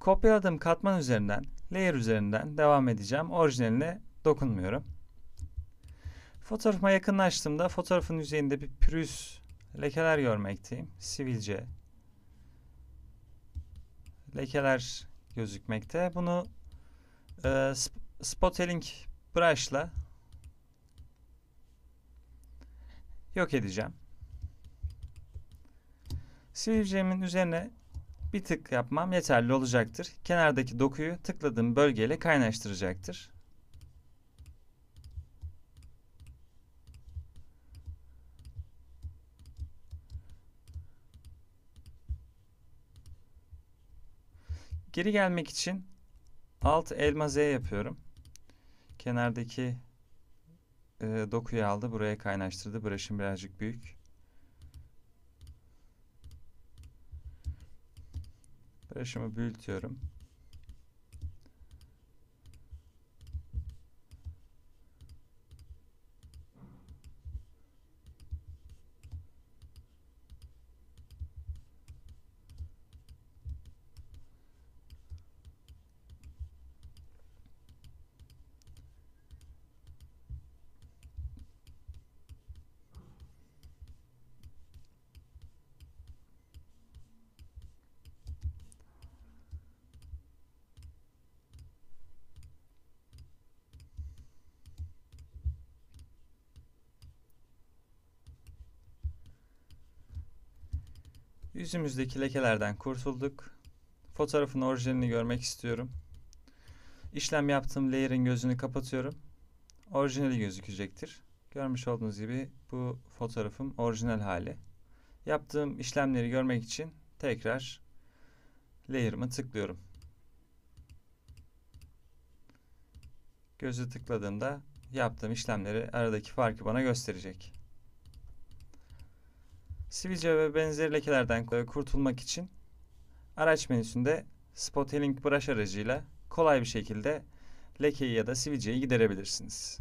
Kopyaladığım katman üzerinden, layer üzerinden devam edeceğim. Orijinaline dokunmuyorum. Fotoğrafıma yakınlaştığımda fotoğrafın yüzeyinde bir pürüz lekeler görmekteyim. Sivilce lekeler gözükmekte. Bunu e, spotting brush ile yok edeceğim. Sivilcemin üzerine bir tık yapmam yeterli olacaktır. Kenardaki dokuyu tıkladığım bölgeyle kaynaştıracaktır. Geri gelmek için alt elma Z yapıyorum. Kenardaki e, dokuyu aldı. Buraya kaynaştırdı. Brush'ım birazcık büyük. Brush'ımı büyütüyorum. Yüzümüzdeki lekelerden kurtulduk. Fotoğrafın orijinalini görmek istiyorum. İşlem yaptığım layer'ın gözünü kapatıyorum. Orijinali gözükecektir. Görmüş olduğunuz gibi bu fotoğrafım orijinal hali. Yaptığım işlemleri görmek için tekrar layer'ımı tıklıyorum. Gözü tıkladığımda yaptığım işlemleri aradaki farkı bana gösterecek. Sivilce ve benzeri lekelerden kurtulmak için araç menüsünde Spotting Brush aracıyla kolay bir şekilde lekeyi ya da sivilceyi giderebilirsiniz.